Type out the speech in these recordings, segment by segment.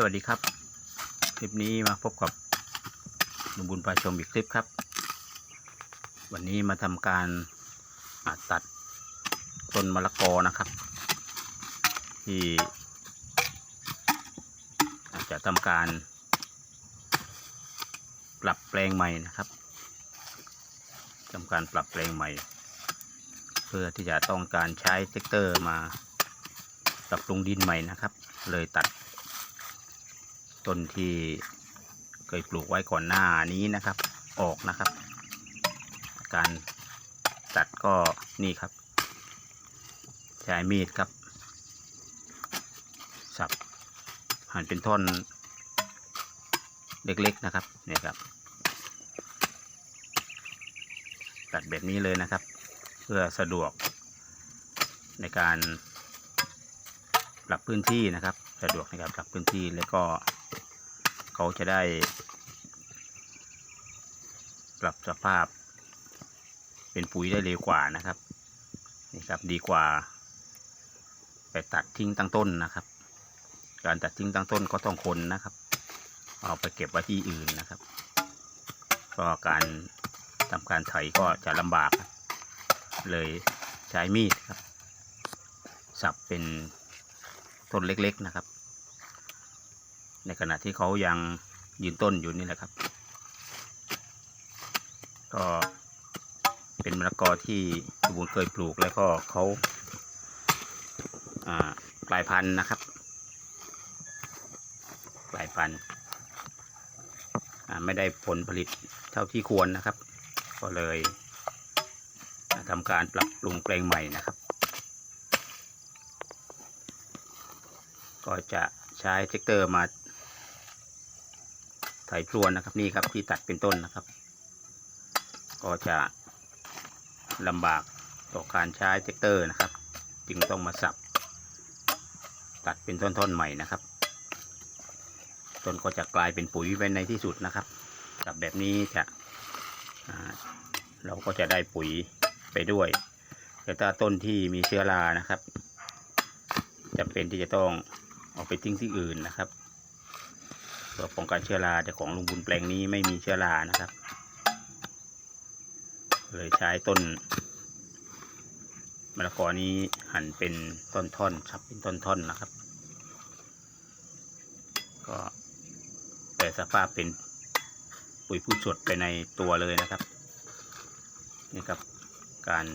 สวัสดีครับ คลิปนี้มาพบกับหนุ่มบุญพาชมอีกคลิปครับ วันนี้มาทำการาตัดต้นมะละกอนะครับ ที่อาจจะทำการ ปรับแปลงใหม่นะครับทำการปรับแปลงใหม่ เพื่อที่จะต้องการใช้เทคเตอร์มาปรับปรุงดินใหม่นะครับ เลยตัด ต้นที่เคยปลูกไว้ก่อนหน้านี้นะครับ ออกนะครับ การตัดก็นี่ครับ ใช้มีดครับ สับหั่นเป็นท่อนเล็กๆนะครับเนี่ยครับ ตัดแบบนี้เลยนะครับ เพื่อสะดวกในการปรับพื้นที่นะครับ สะดวกในการปรับพื้นที่แล้วก็ เขาจะได้ ปรับสภาพ เป็นปุ๋ยได้เร็วกว่านะครับนี่ครับดีกว่า ไปตัดทิ้งตั้งต้นนะครับ การตัดทิ้งตั้งต้นก็ต้องคนนะครับ เอาไปเก็บไว้ที่อื่นนะครับก็การทำการไถก็จะลำบาก เลยใช้มีดครับ สับเป็นต้นเล็กๆนะครับ ในขณะที่เขายังยืนต้นอยู่นี่แหละครับ ก็เป็นมะละกอที่สมบูรณ์เคยปลูกแล้วก็เขาอ่ากลายพันธุ์นะครับกลายพันธุ์อ่าไม่ได้ผลผลิตเท่าที่ควรนะครับ ก็เลยทำการปรับปรุงแปลงใหม่นะครับ ก็จะใช้เทคเตอร์มา ไถพรวนนะครับนี่ครับที่ตัดเป็นต้นนะครับ ก็จะลำบากต่อการใช้เทคเตอร์นะครับ จึงต้องมาสับ ตัดเป็นท่อนๆใหม่นะครับต้นก็จะกลายเป็นปุ๋ยไปในที่สุดนะครับกับแบบนี้จะเราก็จะได้ปุ๋ยไปด้วย แต่ถ้าต้นที่มีเชื้อรานะครับจำเป็นที่จะต้องเอาไปทิ้งที่อื่นนะครับ พื่อป้องกันเชื้อราแต่ของลุงบุญแปลงนี้ไม่มีเชื้อรานะครับ เลยใช้ต้นมะละกอนี้หั่นเป็นท่อนๆชับเป็นท่อนๆนะครับ ก็แต่สภาพเป็นปุ๋ยผู้สดไปในตัวเลยนะครับ นี่ครับการ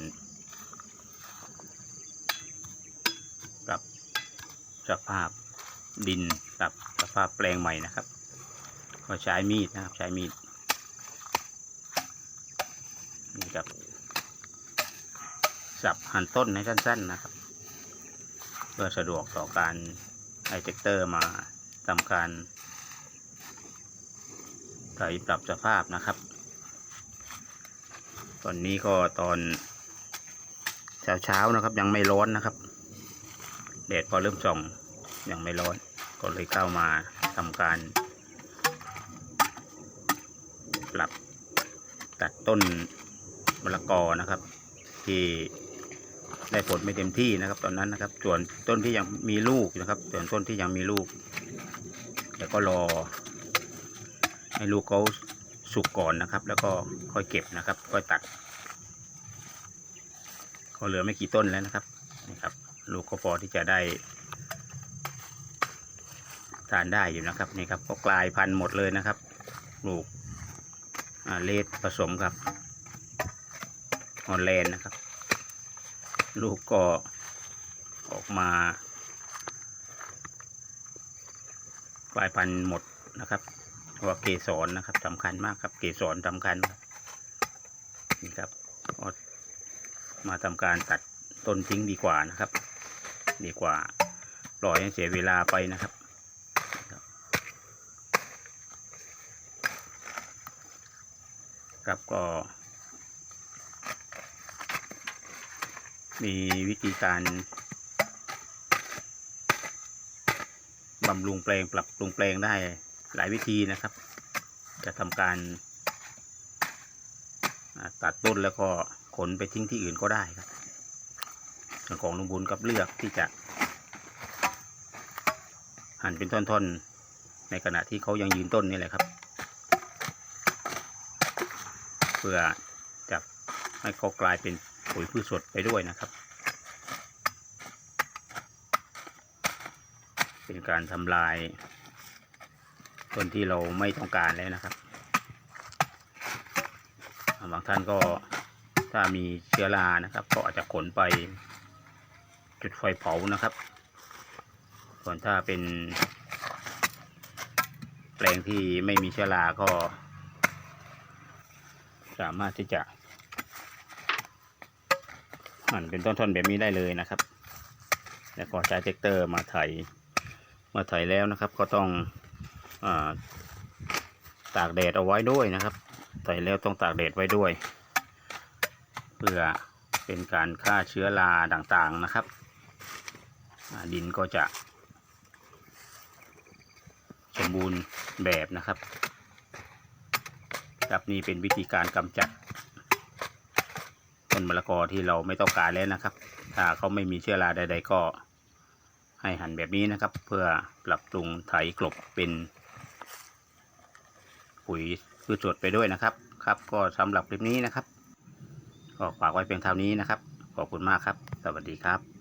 ปรับสภาพดินปรับสภาพแปลงใหม่นะครับ ก็ใช้มีดนะครับ ใช้มีดนี่ครับสับหั่นต้นให้สั้น ๆนะครับ เพื่อสะดวกต่อการไฮเทคเตอร์มาทำการไถปรับสภาพนะครับ ตอนนี้ก็ตอนเช้าๆนะครับ ยังไม่ร้อนนะครับแดดก็เริ่มส่องยังไม่ร้อนก็เลยเข้ามาทำการ ปรับตัดต้นมะละกอนะครับ ที่ได้ผลไม่เต็มที่นะครับ ตอนนั้นนะครับ ส่วนต้นที่ยังมีลูกนะครับ ส่วนต้นที่ยังมีลูกเดี๋ยวก็รอ ให้ลูกเขาสุกก่อนนะครับ แล้วก็ค่อยเก็บนะครับ ค่อยตัดก็เหลือไม่กี่ต้นแล้วนะครับนี่ครับ ลูกก็พอที่จะได้ทานได้อยู่นะครับนี่ครับก็กลายพันธุ์หมดเลยนะครับ ลูก เลดผสมกับฮอลแลนด์นะครับ ลูกก็ออกมากลายพันธุ์หมดนะครับว่าเกสรนะครับสำคัญมากครับ เกสรสำคัญนี่ครับมาทำการตัดต้นทิ้งดีกว่านะครับ ดีกว่าปล่อยให้เสียเวลาไปนะครับ ครับก็ มีวิธีการบำรุงแปลงปรับปรุงแปลงได้หลายวิธีนะครับ จะทำการตัดต้นแล้วก็ขนไปทิ้งที่อื่นก็ได้ครับส่วนของลุงบุญกับเลือกที่จะ หั่นเป็นท่อนๆ ในขณะที่เขายังยืนต้นนี่แหละครับ เพื่อจะให้เขากลายเป็นปุ๋ยพืชสดไปด้วยนะครับ เป็นการทำลายต้นที่เราไม่ต้องการแล้วนะครับบางท่านก็ถ้ามีเชื้อรานะครับ ก็อาจจะขนไปจุดไฟเผานะครับ ส่วนถ้าเป็นแปลงที่ไม่มีเชื้อราก็ สามารถที่จะหั่นเป็นต้นๆแบบนี้ได้เลยนะครับ แล้วก็ใช้เทคเตอร์มาไถมาไถแล้วนะครับ ก็ต้องอาตากแดดเอาไว้ด้วยนะครับไถแล้วต้องตากแดดไว้ด้วย เพื่อเป็นการฆ่าเชื้อราต่างๆนะครับดินก็จะ สมบูรณ์แบบนะครับ ครับนี่เป็นวิธีการกำจัดต้นมะละกอที่เราไม่ต้องการแล้วนะครับ ถ้าเขาไม่มีเชื้อราใด ๆ ก็ให้หั่นแบบนี้นะครับ เพื่อปรับปรุงไถกลบเป็นปุ๋ยพืชสดไปด้วยนะครับครับ ก็สำหรับคลิปนี้นะครับก็ฝากไว้เพียงเท่านี้นะครับ ขอบคุณมากครับ สวัสดีครับ